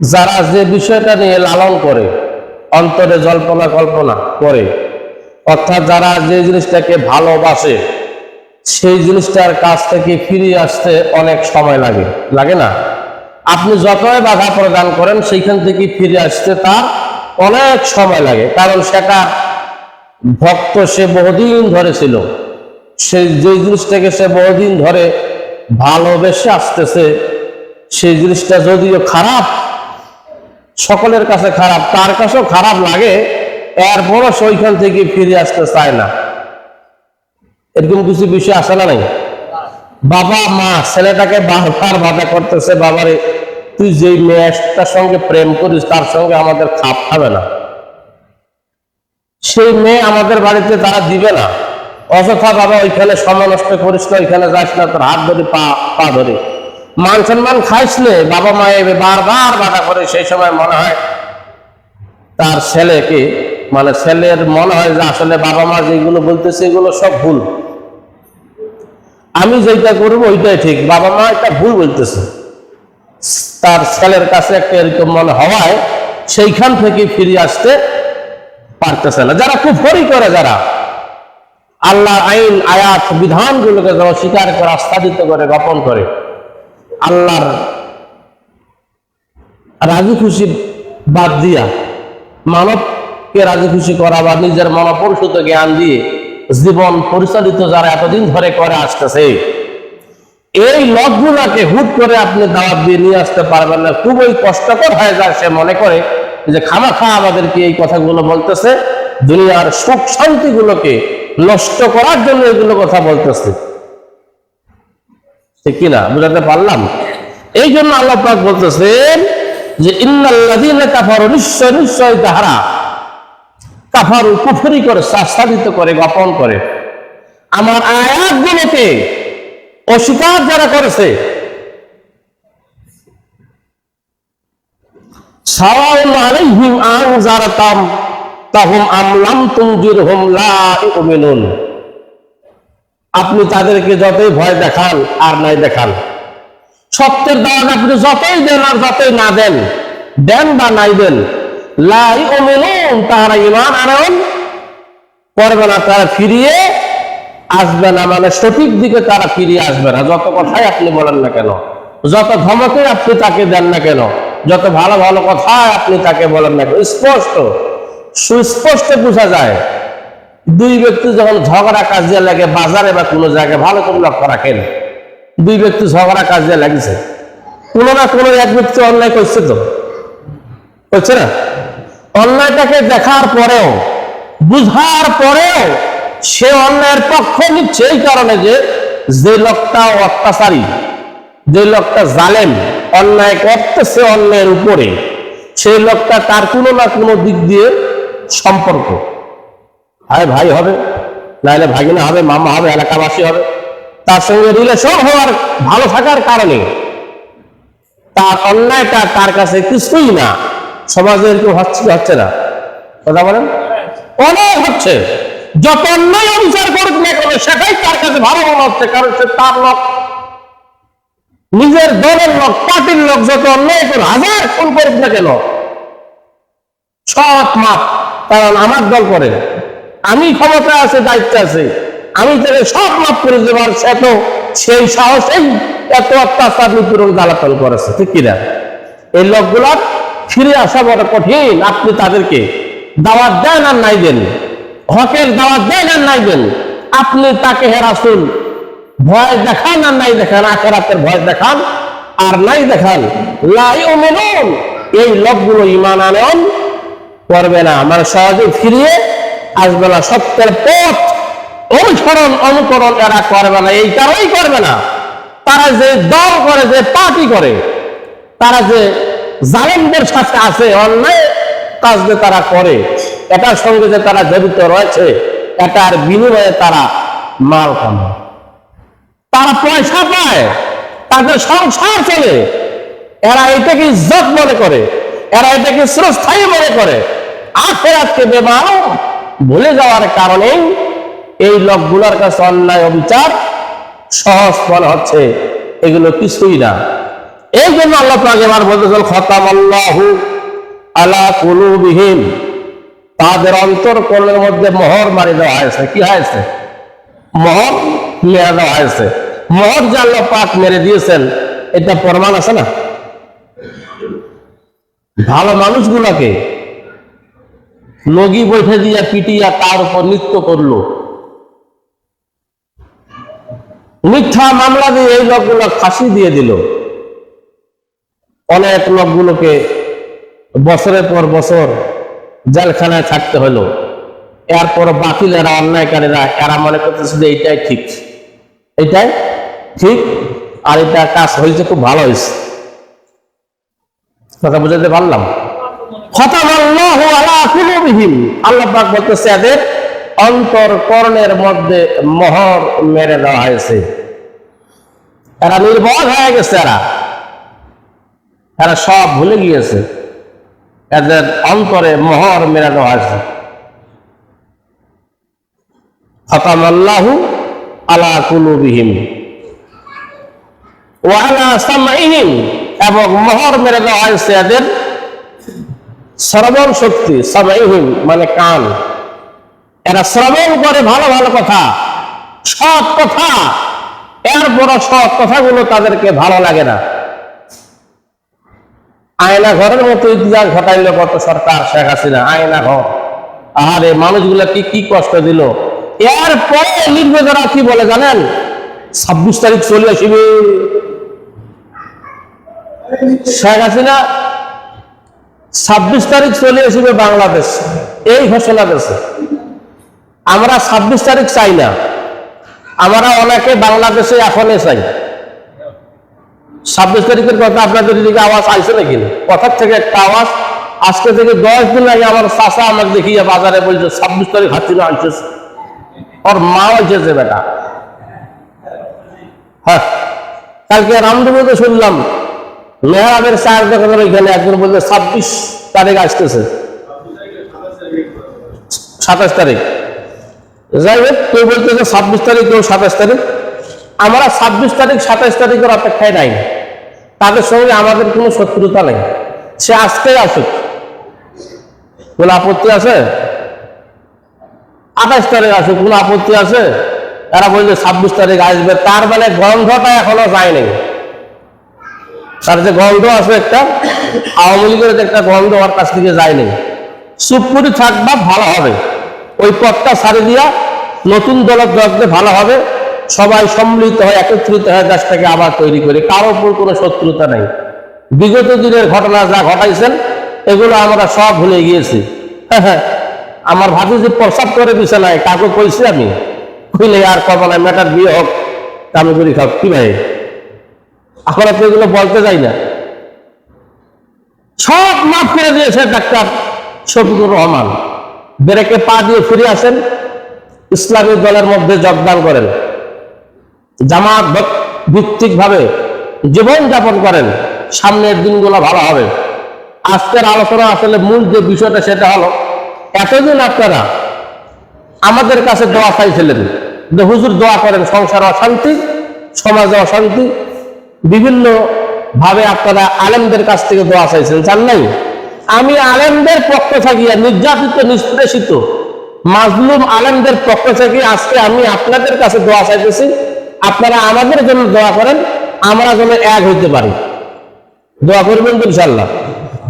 যারা যে বিষয়টা নিয়ে লালন করে, অন্তরে জল্পনা কল্পনা করে, অর্থাৎ যারা যে জিনিসটাকে ভালোবাসে, সেই জিনিসটার কাছ থেকে ফিরে আসতে অনেক সময় লাগে। লাগে না? আপনি যতই বাধা প্রদান করেন, সেইখান থেকে ফিরে আসতে তার অনেক সময় লাগে। কারণ সেটা ভক্ত সে বহুদিন ধরে ছিল। সেই যে জিনিসটাকে সে বহুদিন ধরে ভালোবেসে আসতেছে, সেই জিনিসটা যদিও খারাপ সকলের কাছে খারাপ, তার কাছেও খারাপ লাগে, এরপরও সে ওইখান থেকে ফিরে আসতে চায় না। এরকম কিছু বিষয় আসে না নাই? বাবা, মা, ছেলেটাকে বারবার বাধা করতেছে, বাবারে, তুই যেই মেয়েটার সঙ্গে প্রেম করিস, তার সঙ্গে আমাদের খাপ খাবে না। সেই মেয়ে আমাদের বাড়িতে তারা দিবে না। অযথা বাবা ওইখানে সময় নষ্ট করিস না, ওইখানে যাস না, তোর হাত ধরে পা পা ধরে। মান সম্মান খাইস নে বাবা মা বারবার বাধা করে সেই সময় মনে হয় তার ছেলেকে মানে ছেলের মনে হয় যে আসলে বাবা মা যেগুলো বলতেছে এগুলো সব ভুল। আমি যেটা করব ওইটাই ঠিক, বাবা মা এটা ভুল বলতেছে। তার ছেলের কাছে একটা এরকম মনে হওয়ায় সেইখান থেকে ফিরে আসতে পারতেছে না। যারা খুব ফরি করে যারা আল্লাহ আইন, আয়াত, বিধানগুলোকে যারা স্বীকার করে, আস্থাদিত করে, গোপন করে আল্লাহর রাজি খুশি বাদ দিয়া মানবকে রাজি খুশি করা বা নিজের মনপরিশুত জ্ঞান দিয়ে জীবন পরিচালিত যারা এতদিন ধরে করে আসতেছে, এই লকগুলাকে হুট করে আপনি দাওয়াত দিয়ে নিয়ে আসতে পারবেন না। খুবই কষ্টকর হয়ে যায় সে মনে করে যে খামাখা আমাদেরকে এই কথাগুলো বলতেছে। দুনিয়ার সুখ শান্তিগুলোকে নষ্ট করার জন্য এগুলো কথা বলতেছে। ঠিক কিনা? বুঝাতে পারলাম? এই জন্য আল্লাহ পাক বলতেছেন যে, ইন্নাল্লাযীনা নিশ্চয় নিশ্চয় তাহারা করে করে, গোপন করে। আমার অস্বীকার যারা করেছে, সাওয়াউন আলাইহিম আনজারাতাম তাহুম আম লাম তুনজিরহুম লা আপনি তাদেরকে যতই ভয় দেখান, আর নাই দেখান। সত্যের দাওয়াত আপনি যতই দেন আর যতই না দেন দেন বা নাই দেন, লাই অমিনুন তাহারা ইমান আনয়ন করবে না, তারা ফিরিয়ে আসবে না মানে সঠিক দিকে তারা ফিরিয়ে আসবে না। যত কথাই আপনি বলেন না কেন, যত ধমকে আপনি তাকে দেন না কেন, যত ভালো ভালো কথাই আপনি তাকে বলেন না কেন, স্পষ্ট, সুস্পষ্ট বোঝা যায়। দুই ব্যক্তি যখন ঝগড়া কাজিয়া লাগে, বাজারে বা কোনো জায়গায়, ভালো করে লক্ষ্য রাখেন। দুই ব্যক্তি ঝগড়া কাজিয়া লাগছে। কোনো না কোনো এক ব্যক্তি অন্যায় করছে তো? হচ্ছে না? অন্যায়টাকে দেখার পরেও, বুঝার পরেও সে অন্যায়ের পক্ষ নিচ্ছে এই কারণে যে যে লোকটা অত্যাচারী, যে লোকটা জালেম, অন্যায় করতেছে অন্যায়ের উপরে, সেই লোকটা তার কোনো না কোনো দিক দিয়ে সম্পর্ক। হয় ভাই হবে, নাহলে ভাগিনা হবে, মামা হবে, এলাকাবাসী হবে। তার সঙ্গে রিলেশন হওয়ার ভালো থাকার কারণে তার অন্যায়টা তার কাছে কিছুই না। সমাজে এরকম হচ্ছে হচ্ছে না? কথা বলেন। অনেক হচ্ছে। যত অন্যায় অবিচার করুক না কেন, সেটাই তার কাছে ভালো মনে হচ্ছে, কারণ সে তার লোক। নিজের দলের লোক, পার্টির লোক, যত অন্যায় করে হাজার খুন করুক না কেন, সৎ মাপ, কারণ আমার দল করে। আমি ক্ষমতা আছে, দায়িত্ব আছে। আমি তাকে সব মাপ করে দেবার সে তো সেই সাহসেই এত অত্যাচার নিপীড়ন জ্বালাতন করেছে, ঠিক কিনা? এই লোকগুলার ফিরে আসা বড় কঠিন। আপনি তাদেরকে দাওয়াত দেন আর নাই দেন। হকের দাওয়াত দেন আর নাই দেন। আপনি তাকে হেরাসুন ভয় দেখান আর নাই দেখান, আখেরাতের ভয় দেখান আর নাই দেখান। লাই মেনুন এই লোকগুলো ইমান আনেন, করবে না। মানে সহজে ফিরিয়ে আসবে না সত্যের পথ অনুসরণ, অনুকরণ এরা করবে না, এই কারণেই করবে না। তারা যে দল করে, যে পার্টি করে, তারা যে জালেমদের সাথে আছে, অন্যায় কাজ যে তারা করে, এটার সঙ্গে যে তারা জড়িত রয়েছে, এটার বিনিময়ে তারা মাল কামায়। তারা পয়সা পায়, তাদের সংসার চলে। এরা এটাকে ইজ্জত মনে করে, এরা এটাকে চিরস্থায়ী মনে করে। আখেরাতকে বেমার ভুলে যাওয়ার কারণে এই লোকগুলোর কাছে অন্যায় অবিচার সহজ মনে হচ্ছে। এগুলো কিছুই না। এই জন্য আল্লাহ পাক এবার খতাম তাদের অন্তর কোলের মধ্যে মোহর মারি দেওয়া হয়েছে। কি হয়েছে? মোহর মেরে দেওয়া হয়েছে। মোহর যে আল্লাহ পাক মেরে দিয়েছেন এটা প্রমাণ আছে না? ভালো মানুষগুলোকে লগি বৈঠে দিয়া পিটিয়া তার উপর নৃত্য করল। মিথ্যা মামলা দিয়ে এই লোকগুলো ফাঁসি দিয়ে দিল। অনেক লোকগুলোকে বছরের পর বছর জেলখানায় থাকতে হলো। এরপর বাতিলেরা অন্যায়কারীরা, এরা মনে করতেছে যে এইটাই ঠিক। এটাই ঠিক আর এটা কাজ হয়েছে, খুব ভালো হয়েছে। কথা বুঝাতে পারলাম? আল্লাহ পাক বলতেছে এদের অন্তর কর্ণের মধ্যে মোহর মেরে দেওয়া হয়েছে। এরা নির্ভর হয়ে গেছে এরা। এরা সব ভুলে গিয়েছে। এদের অন্তরে মোহর মেরে দেওয়া হয়েছে। খতামাল্লাহু আলা কুলুবিহিম। ওয়ালা এবং মোহর মেরে দেওয়া হয়েছে এদের শ্রবণ শক্তি সামাইহিম মানে কান। এরা শ্রবণ করে ভালো ভালো কথা, সৎ কথা। এরপর সৎ কথাগুলো তাদেরকে ভালো লাগে না। আয়না ঘরের মতো ইতিহাস ঘটাইল কত সরকার শেখ হাসিনা, আয়না ঘর। আহারে মানুষগুলা কি কি কষ্ট দিল? এরপরে নির্বেদরা কি বলে জানেন? ছাব্বিশ তারিখ চলে আসিবে। শেখ হাসিনা ছাব্বিশ তারিখ চলে আসবে বাংলাদেশ। এই ঘোষণা দিয়েছে। আমরা ছাব্বিশ তারিখ চাই না। আমরা অনেকে বাংলাদেশে এখনই চাই। ছাব্বিশ তারিখের কথা আপনাদের দিকে আওয়াজ আইসে নাকি? কথার থেকে একটা আওয়াজ। আজকে থেকে দশ দিন আগে আমার চাষা আমাকে দেখিয়ে বাজারে বলছে, ছাব্বিশ তারিখ হাসিনা আনছে ওর মা হয়েছে বেটা। হ্যাঁ কালকে রামদেবতে শুনলাম। মেহরাবের চায়ের দোকানের ওইখানে একজন বলছে ছাব্বিশ তারিখ আসতেছে। সাতাশ তারিখ। যাই হোক, কেউ বলতেছে, ছাব্বিশ তারিখ, কেউ সাতাশ তারিখ। আমরা ছাব্বিশ তারিখ, সাতাশ তারিখের অপেক্ষায় নাই। তাদের সঙ্গে আমাদের কোনো শত্রুতা নেই। সে আজকেই আসুক। কোনো আপত্তি আছে? আঠাশ তারিখ আসুক, কোনো আপত্তি আছে? তারা বলছে ছাব্বিশ তারিখ আসবে। তার মানে গন্ধটা এখনও যায়নি। তার যে গন্ধ আছে একটা, আওয়ামী লীগের একটা গন্ধ ওর কাছ থেকে যায়নি চুপ করে থাকবা ভালো হবে, ওই পথটা ছাড়ে দিয়া নতুন দলতে ভালো হবে, সবাই সম্মিলিত হয়ে, একত্রিত হয়ে দেশটাকে আবার তৈরি করে। কারও উপর কোনো শত্রুতা নেই। বিগত দিনের ঘটনা যা ঘটাইছেন, এগুলো আমরা সব ভুলে গিয়েছি। হ্যাঁ হ্যাঁ আমার ভাবি যে প্রসাদ করে বিছানায় কাকু কইছি আমি কইলে আর কব না মেটার বিয়ে হোক আমি করি কি ভাই? এখন আপনি এগুলো বলতে যাই না। সব মাফ করে দিয়েছে ডাক্তার শফিকুর রহমান। ব্রেকে পা দিয়ে ফিরে আসেন, ইসলামী দলের মধ্যে যোগদান করেন। জামাত ভিত্তিক ভাবে জীবন যাপন করেন, সামনের দিনগুলো ভালো হবে। আজকের আলোচনা আসলে মূল যে বিষয়টা সেটা হলো, এতদিন আপনারা আমাদের কাছে দোয়া চাইছিলেন হুজুর দোয়া করেন, সংসার অশান্তি, সমাজে অশান্তি বিভিন্ন ভাবে আপনারা আলেমদের কাছ থেকে দোয়া চাইছেন, চান নাই? আমি আলেমদের পক্ষ থাকিয়া নির্যাতিত, নিষ্পেষিত, মাজলুম আলেমদের পক্ষ থেকে আজকে আমি আপনাদের কাছে দোয়া চাইতেছি, আপনারা আমাদের জন্য দোয়া করেন, আমরা যেন এক হইতে পারি। দোয়া করবেন ইনশাল্লাহ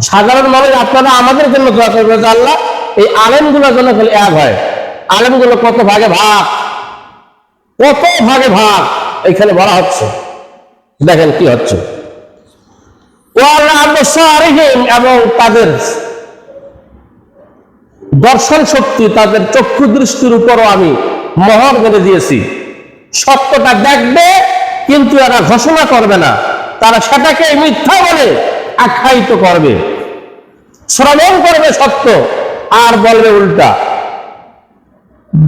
সাধারণ মানুষ আপনারা আমাদের জন্য দোয়া করবেন আল্লাহ, এই আলেমগুলো যেন খালি এক হয়। আলেমগুলো কত ভাগে ভাগ? কত ভাগে ভাগ? এখানে বলা হচ্ছে। দেখেন কি হচ্ছে। এবং তাদের দর্শন শক্তি, তাদের চক্ষু দৃষ্টির উপরও আমি মহর মেরে দিয়েছি। সত্যটা দেখবে, কিন্তু এরা ঘোষণা করবে না। তারা সেটাকে মিথ্যা বলে আখ্যায়িত করবে। শ্রবণ করবে সত্য, আর বলবে উল্টা।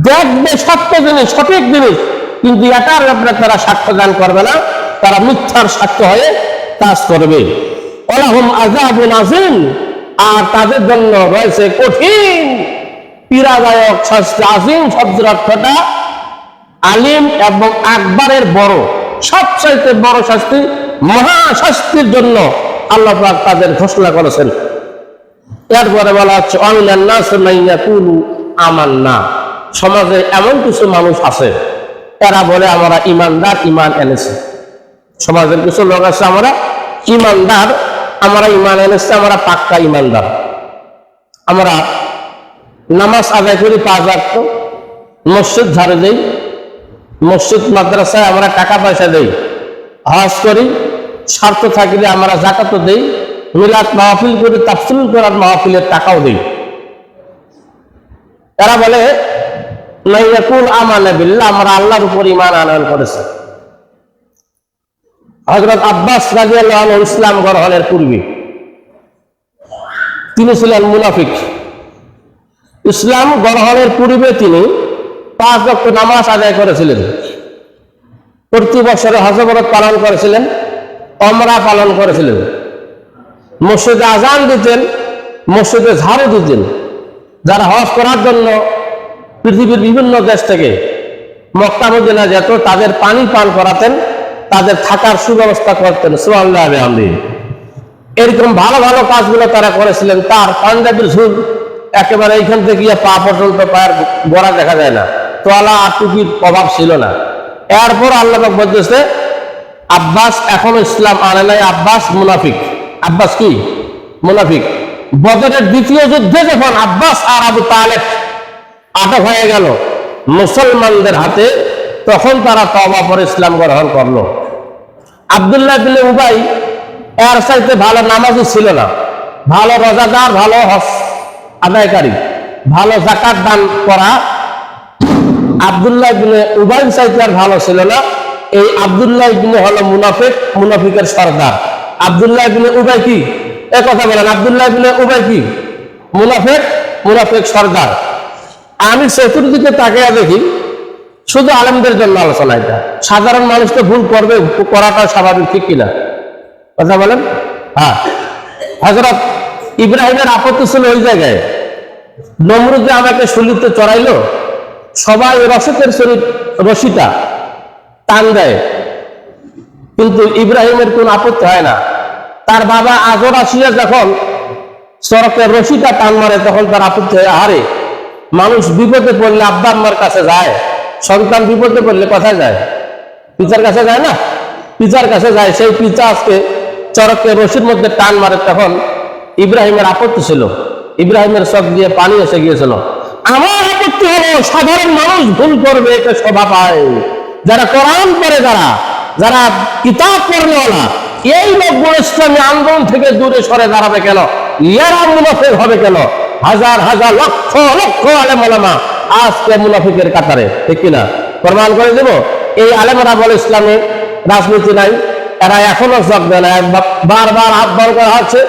দেখবে সত্য জিনিস, সঠিক জিনিস, কিন্তু এটার ব্যাপারে তারা সাক্ষ্য দান করবে না। তারা মিথ্যার সাক্ষ্য হয়ে কাজ করবে। আর তাদের জন্য রয়েছে কঠিন, পীড়াদায়ক শাস্তি আজিম শব্দের অর্থটা আলিম এবং আকবরের বড়, সবচাইতে বড় শাস্তি, মহাশাস্তির জন্য আল্লাহ তাদের ঘোষণা করেছেন। এরপরে বলা হচ্ছে অমিনান্নাসু আমান্না। সমাজে এমন কিছু মানুষ আছে তারা বলে, আমরা ইমানদার ইমান এনেছি। সমাজের কিছু লোক আছে আমরা ইমানদার, আমরা ইমান এনেছি, আমরা পাক্কা ইমানদার। আমরা নামাজ আদায় করি পাঁচ ওয়াক্ত, মসজিদ ঝাড়ে দেই, মসজিদ মাদ্রাসায় আমরা টাকা পয়সা দেই, হজ করি, স্বার্থ থাকলে আমরা জাকাতও দেই, মিলাদ মাহফিল করি, তাফসিল করার মাহফিলের টাকাও দেই। তারা বলে নাইয়াকুল আমানে বিল্লাহ, আমরা আল্লাহর উপর ইমান আনয়ন করেছি। হজরত আব্বাস রাজিয়াল্লাহ আনহু ইসলাম গ্রহণের পূর্বে। তিনি ছিলেন মুনাফিক। ইসলাম গ্রহণের পূর্বে তিনি পাঁচ লক্ষ নামাজ আদায় করেছিলেন। প্রতি বছরে হজবরত পালন করেছিলেন অমরা পালন করেছিলেন। মসজিদে আজান দিতেন, মসজিদে ঝাড়ু দিতেন। যারা হজ করার জন্য পৃথিবীর বিভিন্ন দেশ থেকে মক্কা, মদিনা যেত, তাদের পানি পান করাতেন। তাদের থাকার সুব্যবস্থা করতেন সুআল্লাহ আমি এরকম ভালো ভালো কাজগুলো তারা করেছিলেন। তার পাঞ্জাবির ঝুল একেবারে এইখান থেকে পা পর্যন্ত পায়ের গোড়া দেখা যায় না। তোয়ালা আর টুপির প্রভাব ছিল না। এরপর আল্লাহ বলতেছে, আব্বাস এখনও ইসলাম আনে নাই। আব্বাস মুনাফিক। আব্বাস কি? মুনাফিক। বদরের দ্বিতীয় যুদ্ধে যখন আব্বাস আর আবু তালেব আটক হয়ে গেল, মুসলমানদের হাতে তখন তারা তবা পরে ইসলাম গ্রহণ করল। আবদুল্লাহ বিন উবাই এর চাইতে ভালো নামাজই ছিল না। ভালো রোজাদার, ভালো হস আদায়কারী, ভালো জাকাত দান করা আবদুল্লাহ ইবনে উবাই চাইতে আর ভালো ছিল না। এই আবদুল্লাহ ইবনে হলো মুনাফিক, মুনাফিকের সর্দার। আবদুল্লাহ ইবনে উবাই কি? এ কথা বলেন, আবদুল্লাহ ইবনে উবাই কি? মুনাফিক মুনাফিক সর্দার। আমি চতুর্দিকে তাকিয়ে দেখি শুধু আলমদের জন্য আলোচনা এটা। সাধারণ মানুষ তো ভুল করবে, করাটা স্বাভাবিক, ঠিক কিনা? কথা বলেন? হ্যাঁ। হজরত ইব্রাহিমের আপত্তি ছিল ওই জায়গায়। নমরুদ আমাকে শুলিতে চড়াইলো। সবাই রসকের শরীর রশিটা টান দেয়। কিন্তু ইব্রাহিমের কোন আপত্তি হয় না। তার বাবা আজর আসিয়া যখন সড়কের রশিটা টান মারে, তখন তার আপত্তি হয় আরে মানুষ বিপদে পড়লে আব্বা আম্মার কাছে যায়। সন্তান বিপদে পড়লে কোথায় যায়। পিতার কাছে যায় না? পিতার কাছে যায়, সেই পিতা আজকে চরককে রশির মধ্যে টান মারে তখন ইব্রাহিমের আপত্তি ছিল। ইব্রাহিমের চোখ দিয়ে পানি এসে গিয়েছিল। আমার আপত্তি হলো? সাধারণ মানুষ ভুল করবে এটা শোভা পায়। যারা কোরআন পড়ে যারা যারা কিতাব পড়নেওয়ালা এই লোকগুলো ইসলামী আন্দোলন থেকে দূরে সরে দাঁড়াবে কেন? ইয়ারা মুনাফেক হবে কেন? হাজার হাজার লক্ষ লক্ষ আলামা আজকে মুনাফিকের কাতারে, ঠিক কিনা? প্রমাণ করে দেব, এই আলেমরা বলে ইসলামে রাজনীতি নাই, এরা এখনও যোগ দেয় না বারবার আহ্বান করা হচ্ছে,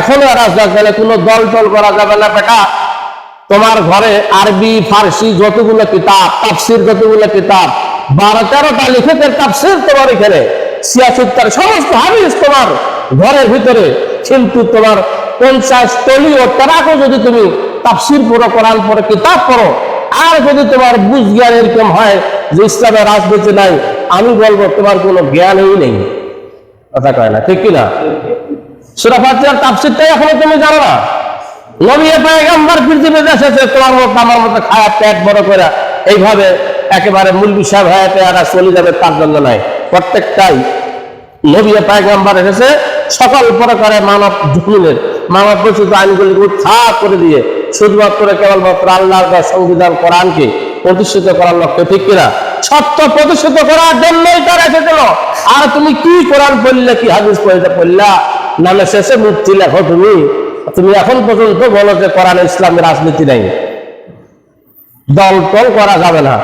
এখনও এরা যোগ দেয় কোনো দল টল করা যাবে না, বেটা। তোমার ঘরে আরবি, ফার্সি যতগুলো কিতাব, তাফসির যতগুলো কিতাব বারো তেরোটা লিখেতের তাফসির তোমার এখানে সিয়াসিত্তার সমস্ত হাদিস তোমার ঘরের ভিতরে। কিন্তু তোমার পঞ্চাশ তলি ও তেরাকো যদি তুমি তাফসির পুরো করার পরে কিতাব পড়ো আর যদি তোমার বুঝ জ্ঞান এরকম হয় যে ইসলামের রাজনীতি নাই, আমি বলব তোমার কোনো জ্ঞানই নেই। কথা কয় না, ঠিক কিনা? সুরা ফাতিহার তাফসিরটাই এখনও তুমি জানো না? পয়গম্বর তোমার মতো, আমার মতো খায়া পেট বড় করে। এইভাবে একেবারে মূল বিষয় হয়ে পেয়ারা চলে যাবে, তার জন্য নাই। প্রত্যেকটাই নবী পয়গম্বর এসেছে, সকল প্রকারের মানব জমিনের, মানব রচিত আইনগুলিকে উৎখাত করে দিয়ে শুধুমাত্র কেবলমাত্র আল্লাহর দেওয়া সংবিধান কোরআনকে প্রতিষ্ঠিত করার লক্ষ্যে, ঠিক কিনা? সত্য প্রতিষ্ঠিত করার জন্যই তার এসেছিল। আর তুমি কি কোরআন পড়লে, কি হাদিস পড়লে পড়লা? নামে শেষে মুক্তি লেখো তুমি। তুমি এখন পর্যন্ত বলো যে কোরআন ইসলামের রাজনীতি নেই। দল টল করা যাবে না।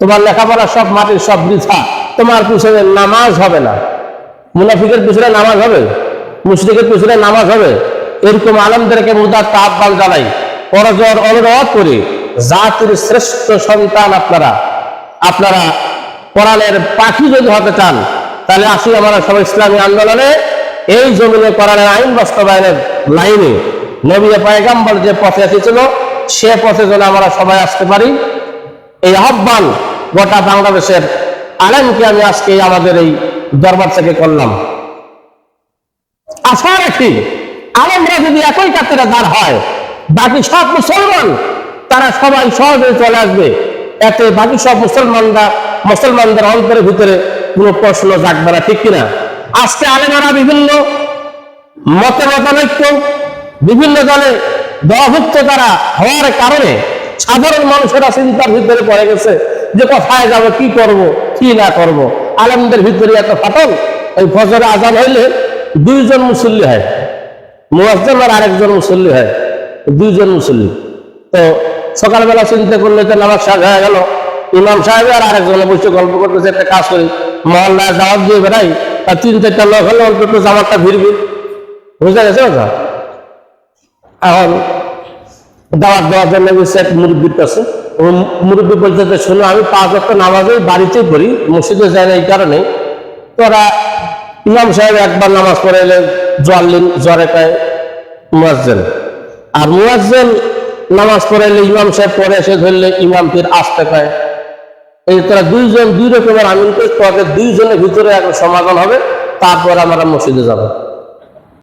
তোমার লেখাপড়া সব মাটির সব বৃথা। তোমার পিছনে নামাজ হবে না। মুনাফিকের পিছনে নামাজ হবে? মুসলিকের পিছনে নামাজ হবে? এরকম আলমদেরকে মুদার আহ্বান জানাই। পরজর অনুরোধ করি, জাতির শ্রেষ্ঠ সন্তান আপনারা আপনারা কোরআনের পাখি যদি হতে চান, তাহলে আসি আমরা সবাই ইসলামী আন্দোলনে, এই জমিনে কোরআনের আইন বাস্তবায়নের লাইনে নবী পায়গাম্বর যে পথে এসেছিল, সে পথে যেন আমরা সবাই আসতে পারি। এই আহ্বান গোটা বাংলাদেশের আলেমকে আমি আজকে আমাদের এই দরবার থেকে করলাম। আশা রাখি আলমরা যদি একই কাতারে দাঁড় হয়, বাকি সব মুসলমান, তারা সবাই সহজে চলে আসবে। এতে বাকি সব মুসলমানরা, মুসলমানদের অন্তরের ভিতরে কোনো প্রশ্ন জাগবে না, ঠিক কিনা? আজকে আলেমারা বিভিন্ন মতে মতানৈক্য, বিভিন্ন দলে দলভুক্ত তারা হওয়ার কারণে সাধারণ মানুষেরা চিন্তার ভিতরে পড়ে গেছে যে কোথায় যাব, কি করব, কি না করব। আলমদের ভিতরে একটা ফাটল, এই ফজরে আজান হইলে দুইজন মুসল্লি হয়। মুয়াজ্জাম আর আরেকজন মুসল্লি হয়, দুইজন মুসল্লি। তো সকালবেলা চিন্তা করলে তো নামাজ সাজ হয়ে গেল। ইমাম সাহেব আর আরেকজনে বসে গল্প করতেছে, একটা কাজ করি। মহল্লায় দাওয়াত দিয়ে বেড়াই, আর তিন চারটা লোক হলে অন্তত জামাতটা ভিড়বি বুঝতে গেছে কথা? এখন দাওয়াত দেওয়ার জন্য এক মুরব্বীর কাছে। মুরব্বী বলতে শোনো, আমি পাঁচ অক্ট নামাজে বাড়িতেই পড়ি, মসজিদে যাই না এই কারণে। তোরা ইমাম সাহেব একবার নামাজ পড়ে এলেন জ্বরে পায় মুয়াজ্জেন। আর মুয়াজ্জেন নামাজ পড়ে এলে ইমাম সাহেব পরে এসে ধরলে ইমাম ফির আসতে পায়। এই তারা দুইজন, দুই রকমের আমিন করে তোদের দুইজনের ভিতরে একটা সমাধান হবে, তারপর আমরা মসজিদে যাব।